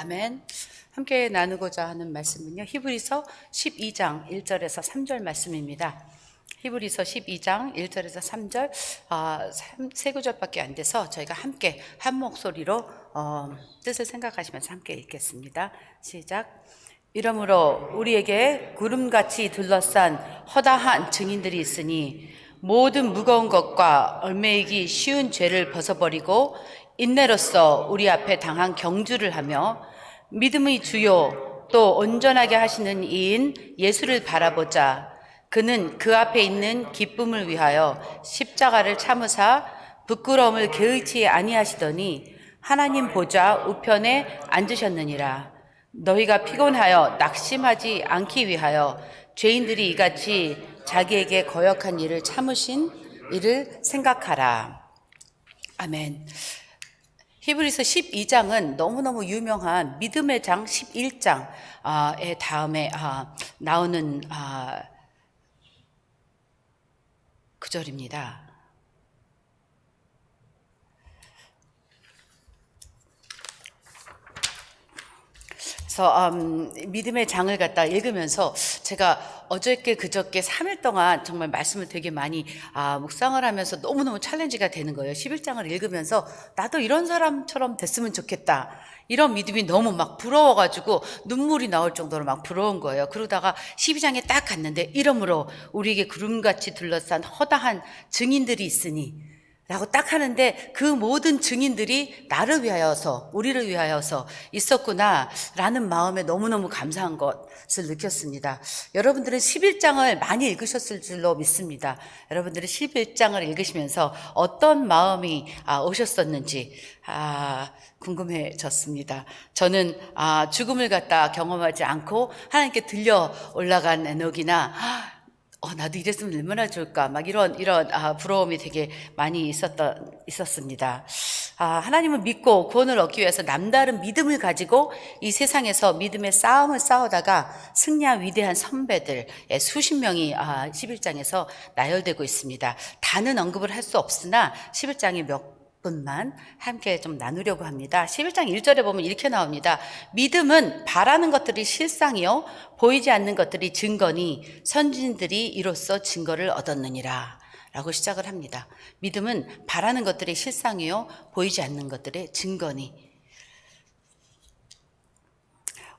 아멘. 함께 나누고자 하는 말씀은요. 히브리서 12장 1절에서 3절 말씀입니다. 히브리서 12장 1절에서 3절 아, 세 구절밖에 안 돼서 저희가 함께 한 목소리로 어, 뜻을 생각하시면서 함께 읽겠습니다. 시작. 이러므로 우리에게 구름같이 둘러싼 허다한 증인들이 있으니 모든 무거운 것과 얼매이기 쉬운 죄를 벗어버리고 인내로서 우리 앞에 당한 경주를 하며 믿음의 주요 또 온전하게 하시는 이인 예수를 바라보자. 그는 그 앞에 있는 기쁨을 위하여 십자가를 참으사 부끄러움을 개의치 아니하시더니 하나님 보좌 우편에 앉으셨느니라. 너희가 피곤하여 낙심하지 않기 위하여 죄인들이 이같이 자기에게 거역한 일을 참으신 일을 생각하라. 아멘. 히브리서 12장은 너무너무 유명한 믿음의 장 11장의 다음에 아, 나오는 아, 구절입니다. 그래서 음, 믿음의 장을 갖다 읽으면서 제가 어저께 그저께 3일 동안 정말 말씀을 되게 많이 아, 묵상을 하면서 너무너무 챌린지가 되는 거예요. 11장을 읽으면서 나도 이런 사람처럼 됐으면 좋겠다. 이런 믿음이 너무 막 부러워가지고 눈물이 나올 정도로 막 부러운 거예요. 그러다가 12장에 딱 갔는데 이러므로 우리에게 구름같이 둘러싼 허다한 증인들이 있으니 라고 딱 하는데 그 모든 증인들이 나를 위하여서, 우리를 위하여서 있었구나 라는 마음에 너무너무 감사한 것을 느꼈습니다. 여러분들은 11장을 많이 읽으셨을 줄로 믿습니다. 여러분들은 11장을 읽으시면서 어떤 마음이 아, 오셨었는지, 아, 궁금해졌습니다. 저는 아, 죽음을 갖다 경험하지 않고 하나님께 들려 올라간 에녹이나 어, 나도 이랬으면 얼마나 좋을까. 막 이런, 이런, 아, 부러움이 되게 많이 있었던, 있었습니다. 아, 하나님을 믿고 구원을 얻기 위해서 남다른 믿음을 가지고 이 세상에서 믿음의 싸움을 싸우다가 승리한 위대한 선배들의 수십 명이 아, 11장에서 나열되고 있습니다. 다는 언급을 할 수 없으나 11장이 몇 분만 함께 좀 나누려고 합니다. 11장 1절에 보면 이렇게 나옵니다. 믿음은 바라는 것들이 실상이요 보이지 않는 것들이 증거니 선진들이 이로써 증거를 얻었느니라. 라고 시작을 합니다. 믿음은 바라는 것들의 실상이요 보이지 않는 것들의 증거니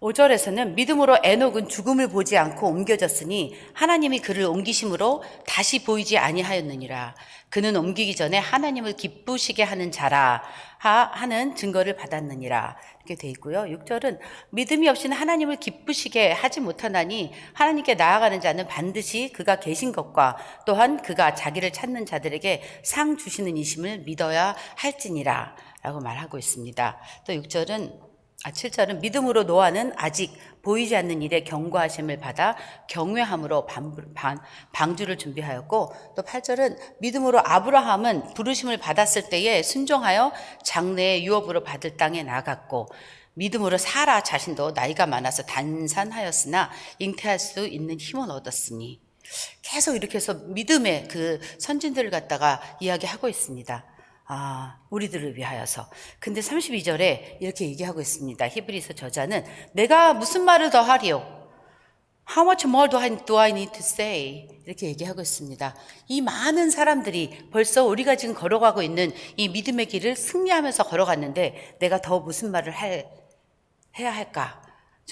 5절에서는 믿음으로 에녹은 죽음을 보지 않고 옮겨졌으니 하나님이 그를 옮기심으로 다시 보이지 아니하였느니라. 그는 옮기기 전에 하나님을 기쁘시게 하는 자라 하는 증거를 받았느니라. 이렇게 돼 있고요. 6절은 믿음이 없이는 하나님을 기쁘시게 하지 못하나니 하나님께 나아가는 자는 반드시 그가 계신 것과 또한 그가 자기를 찾는 자들에게 상 주시는 이심을 믿어야 할지니라. 라고 말하고 있습니다. 또 6절은 아, 7절은 믿음으로 노아는 아직 보이지 않는 일에 경고하심을 받아 경외함으로 방, 방, 방주를 준비하였고 또 8절은 믿음으로 아브라함은 부르심을 받았을 때에 순종하여 장래의 유업으로 받을 땅에 나갔고 믿음으로 사라 자신도 나이가 많아서 단산하였으나 잉태할 수 있는 힘을 얻었으니 계속 이렇게 해서 믿음의 그 선진들을 갖다가 이야기하고 있습니다. 아, 우리들을 위하여서. 근데 32절에 이렇게 얘기하고 있습니다. 히브리서 저자는 내가 무슨 말을 더 하리요? How much more do I, do I need to say? 이렇게 얘기하고 있습니다. 이 많은 사람들이 벌써 우리가 지금 걸어가고 있는 이 믿음의 길을 승리하면서 걸어갔는데 내가 더 무슨 말을 할, 해야 할까?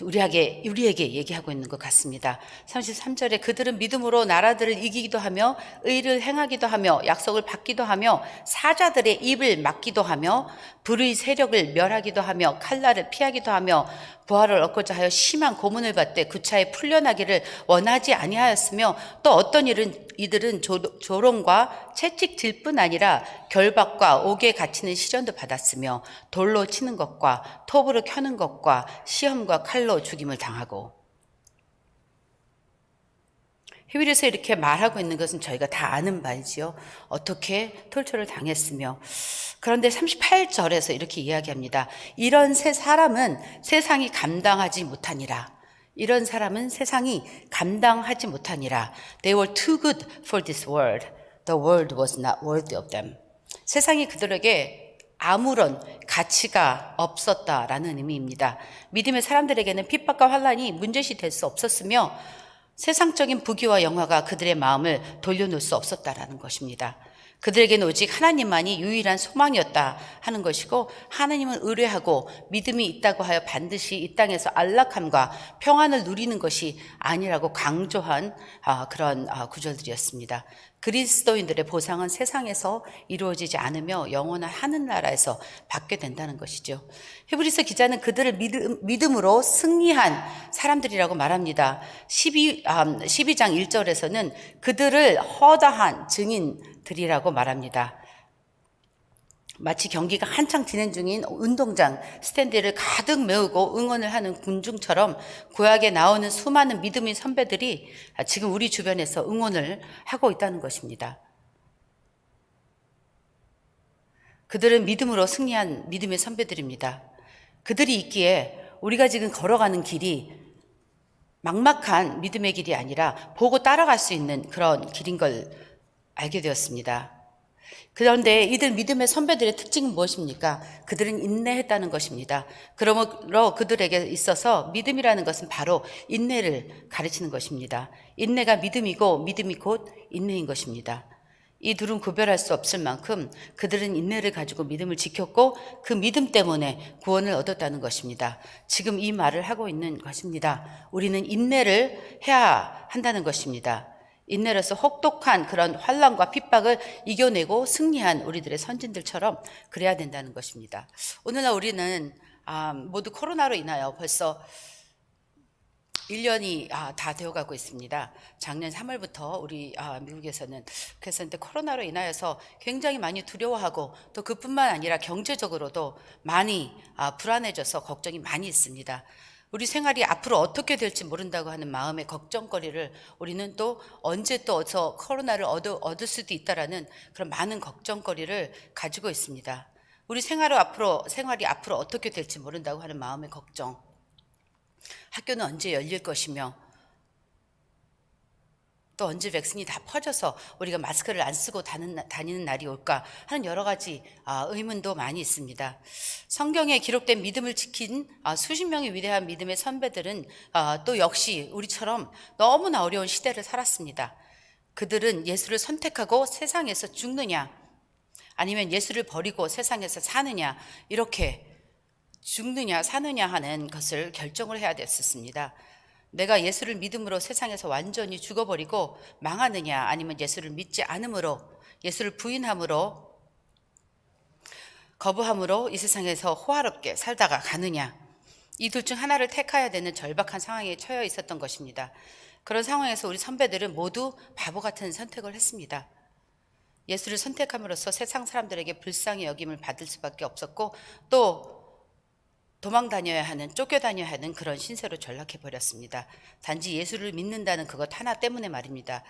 우리에게, 우리에게 얘기하고 있는 것 같습니다. 33절에 그들은 믿음으로 나라들을 이기기도 하며 의를 행하기도 하며 약속을 받기도 하며 사자들의 입을 막기도 하며 불의 세력을 멸하기도 하며 칼날을 피하기도 하며 부활을 얻고자 하여 심한 고문을 받되 구차에 풀려나기를 원하지 아니하였으며 또 어떤 일은 이들은 조, 롱과 채찍질 뿐 아니라 결박과 옥에 갇히는 시련도 받았으며 돌로 치는 것과 톱으로 켜는 것과 시험과 칼로 죽임을 당하고 히브리서 이렇게 말하고 있는 것은 저희가 다 아는 바이지요. 어떻게 톨초를 당했으며. 그런데 38절에서 이렇게 이야기합니다. 이런 세 사람은 세상이 감당하지 못하니라. 이런 사람은 세상이 감당하지 못하니라. They were too good for this world. The world was not worthy of them. 세상이 그들에게 아무런 가치가 없었다라는 의미입니다. 믿음의 사람들에게는 핍박과 환란이 문제시 될 수 없었으며 세상적인 부귀와 영화가 그들의 마음을 돌려놓을 수 없었다라는 것입니다. 그들에게는 오직 하나님만이 유일한 소망이었다 하는 것이고 하나님은 의뢰하고 믿음이 있다고 하여 반드시 이 땅에서 안락함과 평안을 누리는 것이 아니라고 강조한 아, 그런 아, 구절들이었습니다. 그리스도인들의 보상은 세상에서 이루어지지 않으며 영원한 하늘나라에서 받게 된다는 것이죠. 히브리서 기자는 그들을 믿음, 믿음으로 승리한 사람들이라고 말합니다. 12, 아, 12장 1절에서는 그들을 허다한 증인들이라고 말합니다. 마치 경기가 한창 진행 중인 운동장 스탠드를 가득 메우고 응원을 하는 군중처럼 구약에 나오는 수많은 믿음의 선배들이 지금 우리 주변에서 응원을 하고 있다는 것입니다. 그들은 믿음으로 승리한 믿음의 선배들입니다. 그들이 있기에 우리가 지금 걸어가는 길이 막막한 믿음의 길이 아니라 보고 따라갈 수 있는 그런 길인 걸 알게 되었습니다. 그런데 이들 믿음의 선배들의 특징은 무엇입니까? 그들은 인내했다는 것입니다. 그러므로 그들에게 있어서 믿음이라는 것은 바로 인내를 가르치는 것입니다. 인내가 믿음이고 믿음이 곧 인내인 것입니다. 이 둘은 구별할 수 없을 만큼 그들은 인내를 가지고 믿음을 지켰고 그 믿음 때문에 구원을 얻었다는 것입니다. 지금 이 말을 하고 있는 것입니다. 우리는 인내를 해야 한다는 것입니다. 인내로서 혹독한 그런 환란과 핍박을 이겨내고 승리한 우리들의 선진들처럼 그래야 된다는 것입니다. 오늘날 우리는 아, 모두 코로나로 인하여 벌써 1년이 아, 다 되어가고 있습니다. 작년 3월부터 우리 아, 미국에서는 그래서 근데 코로나로 인하여서 굉장히 많이 두려워하고 또 그뿐만 아니라 경제적으로도 많이 아, 불안해져서 걱정이 많이 있습니다. 우리 생활이 앞으로 어떻게 될지 모른다고 하는 마음의 걱정거리를 우리는 또 언제 또 어서 코로나를 얻어, 얻을 수도 있다라는 그런 많은 걱정거리를 가지고 있습니다. 우리 생활을 앞으로 생활이 앞으로 어떻게 될지 모른다고 하는 마음의 걱정. 학교는 언제 열릴 것이며 또 언제 백신이 다 퍼져서 우리가 마스크를 안 쓰고 다니는 날이 올까 하는 여러 가지 아, 의문도 많이 있습니다. 성경에 기록된 믿음을 지킨 아, 수십 명의 위대한 믿음의 선배들은 아, 또 역시 우리처럼 너무나 어려운 시대를 살았습니다. 그들은 예수를 선택하고 세상에서 죽느냐 아니면 예수를 버리고 세상에서 사느냐 이렇게 죽느냐 사느냐 하는 것을 결정을 해야 됐었습니다. 내가 예수를 믿음으로 세상에서 완전히 죽어버리고 망하느냐 아니면 예수를 믿지 않으므로 예수를 부인함으로 거부함으로 이 세상에서 호화롭게 살다가 가느냐 이 둘 중 하나를 택해야 되는 절박한 상황에 처해 있었던 것입니다. 그런 상황에서 우리 선배들은 모두 바보 같은 선택을 했습니다. 예수를 선택함으로써 세상 사람들에게 불쌍히 여김을 받을 수밖에 없었고 또 도망 다녀야 하는 쫓겨 다녀야 하는 그런 신세로 전락해 버렸습니다. 단지 예수를 믿는다는 그것 하나 때문에 말입니다.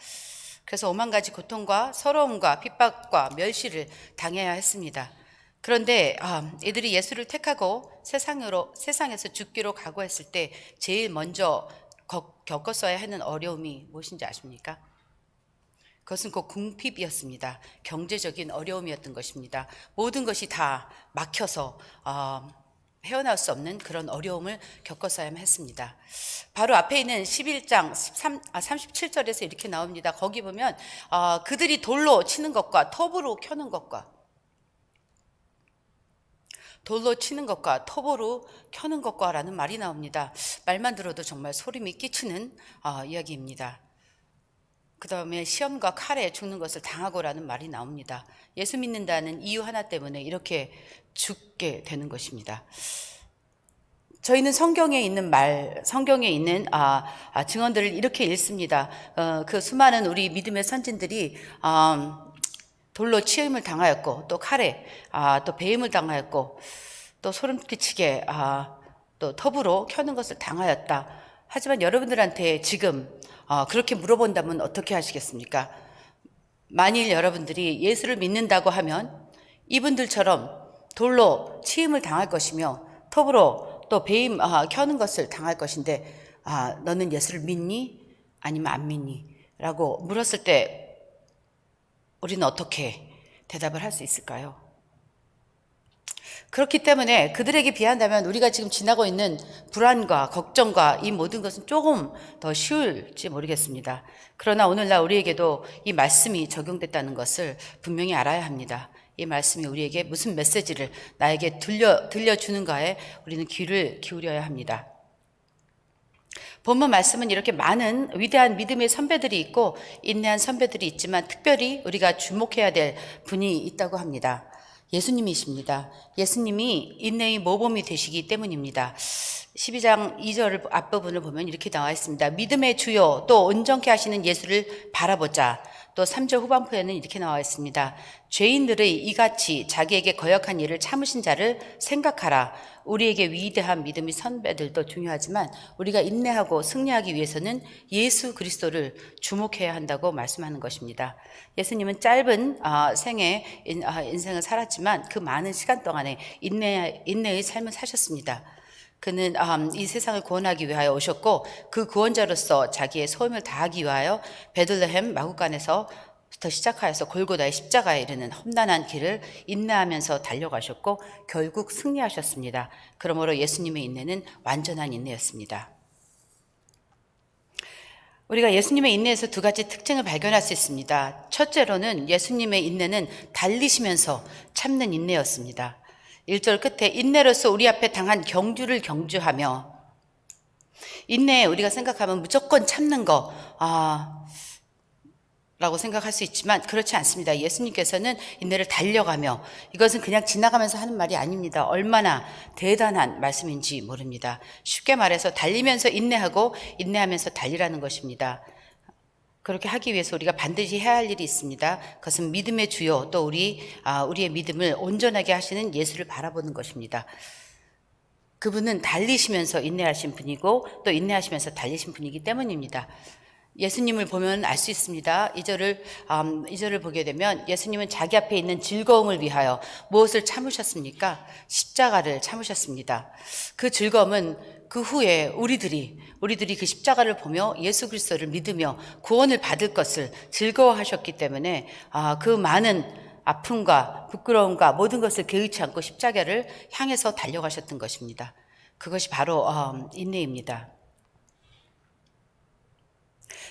그래서 오만 가지 고통과 서러움과 핍박과 멸시를 당해야 했습니다. 그런데 아, 이들이 예수를 택하고 세상으로 세상에서 죽기로 각오했을 때 제일 먼저 겪었어야 하는 어려움이 무엇인지 아십니까? 그것은 곧 궁핍이었습니다. 경제적인 어려움이었던 것입니다. 모든 것이 다 막혀서 어, 헤어나올 수 없는 그런 어려움을 겪었어야만 했습니다. 바로 앞에 있는 11장 13, 아, 37절에서 이렇게 나옵니다. 거기 보면 어, 그들이 돌로 치는 것과 톱으로 켜는 것과 돌로 치는 것과 톱으로 켜는 것과라는 말이 나옵니다. 말만 들어도 정말 소름이 끼치는 어, 이야기입니다. 그 다음에 시험과 칼에 죽는 것을 당하고라는 말이 나옵니다. 예수 믿는다는 이유 하나 때문에 이렇게 죽게 되는 것입니다. 저희는 성경에 있는 말, 성경에 있는 아, 아, 증언들을 이렇게 읽습니다. 어, 그 수많은 우리 믿음의 선진들이 어, 돌로 치임을 당하였고 또 칼에 아, 또 배임을 당하였고 또 소름 끼치게 아, 또 톱으로 켜는 것을 당하였다. 하지만 여러분들한테 지금 어, 그렇게 물어본다면 어떻게 하시겠습니까? 만일 여러분들이 예수를 믿는다고 하면 이분들처럼 돌로 치임을 당할 것이며 톱으로 또 배임 아, 켜는 것을 당할 것인데 아, 너는 예수를 믿니? 아니면 안 믿니? 라고 물었을 때 우리는 어떻게 대답을 할 수 있을까요? 그렇기 때문에 그들에게 비한다면 우리가 지금 지나고 있는 불안과 걱정과 이 모든 것은 조금 더 쉬울지 모르겠습니다. 그러나 오늘날 우리에게도 이 말씀이 적용됐다는 것을 분명히 알아야 합니다. 이 말씀이 우리에게 무슨 메시지를 나에게 들려, 들려주는가에 우리는 귀를 기울여야 합니다. 본문 말씀은 이렇게 많은 위대한 믿음의 선배들이 있고 인내한 선배들이 있지만 특별히 우리가 주목해야 될 분이 있다고 합니다. 예수님이십니다. 예수님이 인내의 모범이 되시기 때문입니다. 12장 2절 앞부분을 보면 이렇게 나와 있습니다. 믿음의 주요 또 온전케 하시는 예수를 바라보자. 또 3절 후반부에는 이렇게 나와 있습니다. 죄인들의 이같이 자기에게 거역한 일을 참으신 자를 생각하라. 우리에게 위대한 믿음의 선배들도 중요하지만 우리가 인내하고 승리하기 위해서는 예수 그리스도를 주목해야 한다고 말씀하는 것입니다. 예수님은 짧은 아, 생애 인- 아, 인생을 살았지만 그 많은 시간 동안에 인내, 인내의 삶을 사셨습니다. 그는 음, 이 세상을 구원하기 위하여 오셨고 그 구원자로서 자기의 소임을 다하기 위하여 베들레헴 마구간에서 부터 시작하여서 골고다의 십자가에 이르는 험난한 길을 인내하면서 달려가셨고 결국 승리하셨습니다. 그러므로 예수님의 인내는 완전한 인내였습니다. 우리가 예수님의 인내에서 두 가지 특징을 발견할 수 있습니다. 첫째로는 예수님의 인내는 달리시면서 참는 인내였습니다. 1절 끝에 인내로서 우리 앞에 당한 경주를 경주하며 인내 우리가 생각하면 무조건 참는 거 아, 라고 생각할 수 있지만 그렇지 않습니다. 예수님께서는 인내를 달려가며 이것은 그냥 지나가면서 하는 말이 아닙니다. 얼마나 대단한 말씀인지 모릅니다. 쉽게 말해서 달리면서 인내하고 인내하면서 달리라는 것입니다. 그렇게 하기 위해서 우리가 반드시 해야 할 일이 있습니다. 그것은 믿음의 주요 또 우리 아, 우리의 믿음을 온전하게 하시는 예수를 바라보는 것입니다. 그분은 달리시면서 인내하신 분이고 또 인내하시면서 달리신 분이기 때문입니다. 예수님을 보면 알 수 있습니다. 이 절을 음, 이 절을 보게 되면 예수님은 자기 앞에 있는 즐거움을 위하여 무엇을 참으셨습니까? 십자가를 참으셨습니다. 그 즐거움은 그 후에 우리들이 우리들이 그 십자가를 보며 예수 그리스도를 믿으며 구원을 받을 것을 즐거워하셨기 때문에 아, 그 많은 아픔과 부끄러움과 모든 것을 개의치 않고 십자가를 향해서 달려가셨던 것입니다. 그것이 바로 음, 인내입니다.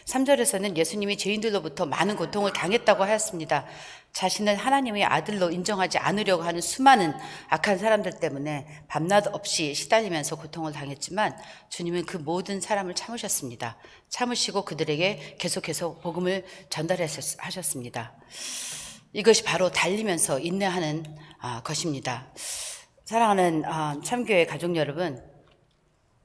3절에서는 예수님이 죄인들로부터 많은 고통을 당했다고 하였습니다. 자신을 하나님의 아들로 인정하지 않으려고 하는 수많은 악한 사람들 때문에 밤낮 없이 시달리면서 고통을 당했지만 주님은 그 모든 사람을 참으셨습니다. 참으시고 그들에게 계속해서 복음을 전달하셨습니다. 이것이 바로 달리면서 인내하는 아, 것입니다. 사랑하는 아, 참교회 가족 여러분,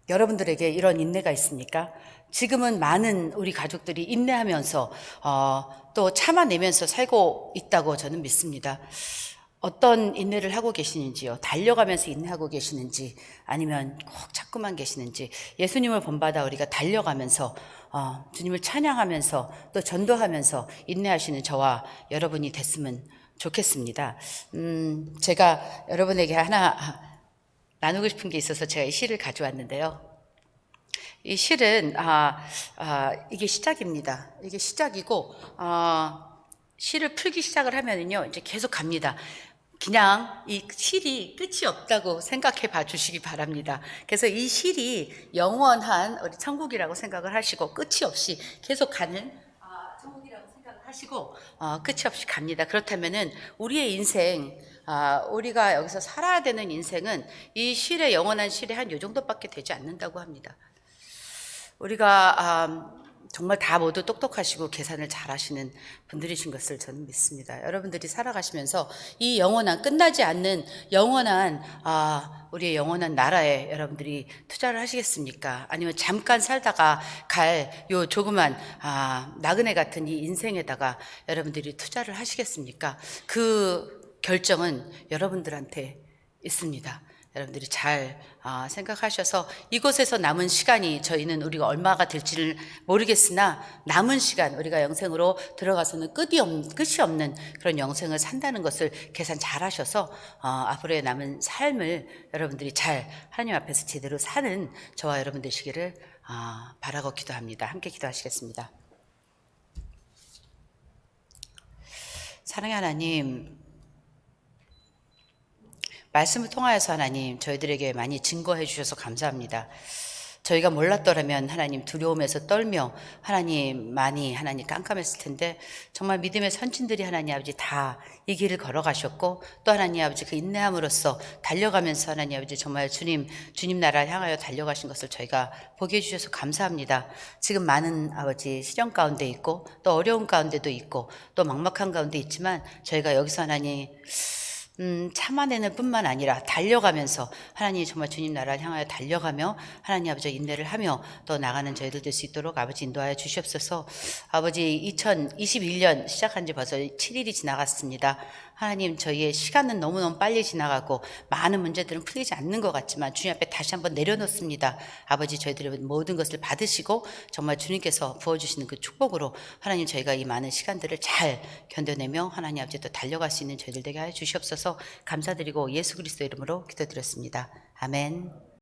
여러분들에게 이런 인내가 있습니까? 지금은 많은 우리 가족들이 인내하면서 어, 또 참아내면서 살고 있다고 저는 믿습니다. 어떤 인내를 하고 계시는지요? 달려가면서 인내하고 계시는지 아니면 꼭 찾고만 계시는지 예수님을 본받아 우리가 달려가면서 어, 주님을 찬양하면서 또 전도하면서 인내하시는 저와 여러분이 됐으면 좋겠습니다. 음, 제가 여러분에게 하나 나누고 싶은 게 있어서 제가 이 시를 가져왔는데요. 이 실은 아, 아, 이게 시작입니다. 이게 시작이고 아, 시를 풀기 시작을 하면은요 이제 계속 갑니다. 그냥 이 실이 끝이 없다고 생각해 봐 주시기 바랍니다. 그래서 이 실이 영원한 우리 천국이라고 생각을 하시고 끝이 없이 계속 가는 아, 천국이라고 생각을 하시고 어, 끝이 없이 갑니다. 그렇다면은 우리의 인생 아, 우리가 여기서 살아야 되는 인생은 이 실의 영원한 실의 한 요 정도밖에 되지 않는다고 합니다. 우리가 아, 정말 다 모두 똑똑하시고 계산을 잘 하시는 분들이신 것을 저는 믿습니다. 여러분들이 살아가시면서 이 영원한, 끝나지 않는 영원한, 아, 우리의 영원한 나라에 여러분들이 투자를 하시겠습니까? 아니면 잠깐 살다가 갈 요 조그만, 아, 나그네 같은 이 인생에다가 여러분들이 투자를 하시겠습니까? 그 결정은 여러분들한테 있습니다. 여러분들이 잘 아, 생각하셔서 이곳에서 남은 시간이 저희는 우리가 얼마가 될지를 모르겠으나 남은 시간 우리가 영생으로 들어가서는 끝이, 없, 끝이 없는 그런 영생을 산다는 것을 계산 잘 하셔서 어, 앞으로의 남은 삶을 여러분들이 잘 하나님 앞에서 제대로 사는 저와 여러분 되시기를 아, 바라고 기도합니다. 함께 기도하시겠습니다. 사랑의 하나님 말씀을 통하여서 하나님 저희들에게 많이 증거해 주셔서 감사합니다. 저희가 몰랐더라면 하나님 두려움에서 떨며 하나님 많이 하나님 깜깜했을 텐데 정말 믿음의 선진들이 하나님 아버지 다 이 길을 걸어가셨고 또 하나님 아버지 그 인내함으로써 달려가면서 하나님 아버지 정말 주님 주님 나라를 향하여 달려가신 것을 저희가 보게 해주셔서 감사합니다. 지금 많은 아버지 시련 가운데 있고 또 어려운 가운데도 있고 또 막막한 가운데 있지만 저희가 여기서 하나님 음, 참아내는 뿐만 아니라 달려가면서 하나님 정말 주님 나라를 향하여 달려가며 하나님 아버지 인내를 하며 또 나가는 저희들 될 수 있도록 아버지 인도하여 주시옵소서 아버지 2021년 시작한 지 벌써 7일이 지나갔습니다. 하나님 저희의 시간은 너무너무 빨리 지나가고 많은 문제들은 풀리지 않는 것 같지만 주님 앞에 다시 한번 내려놓습니다. 아버지 저희들의 모든 것을 받으시고 정말 주님께서 부어주시는 그 축복으로 하나님 저희가 이 많은 시간들을 잘 견뎌내며 하나님 아버지 또 달려갈 수 있는 저희들 되게 하여 주시옵소서 감사드리고 예수 그리스도 이름으로 기도드렸습니다. 아멘.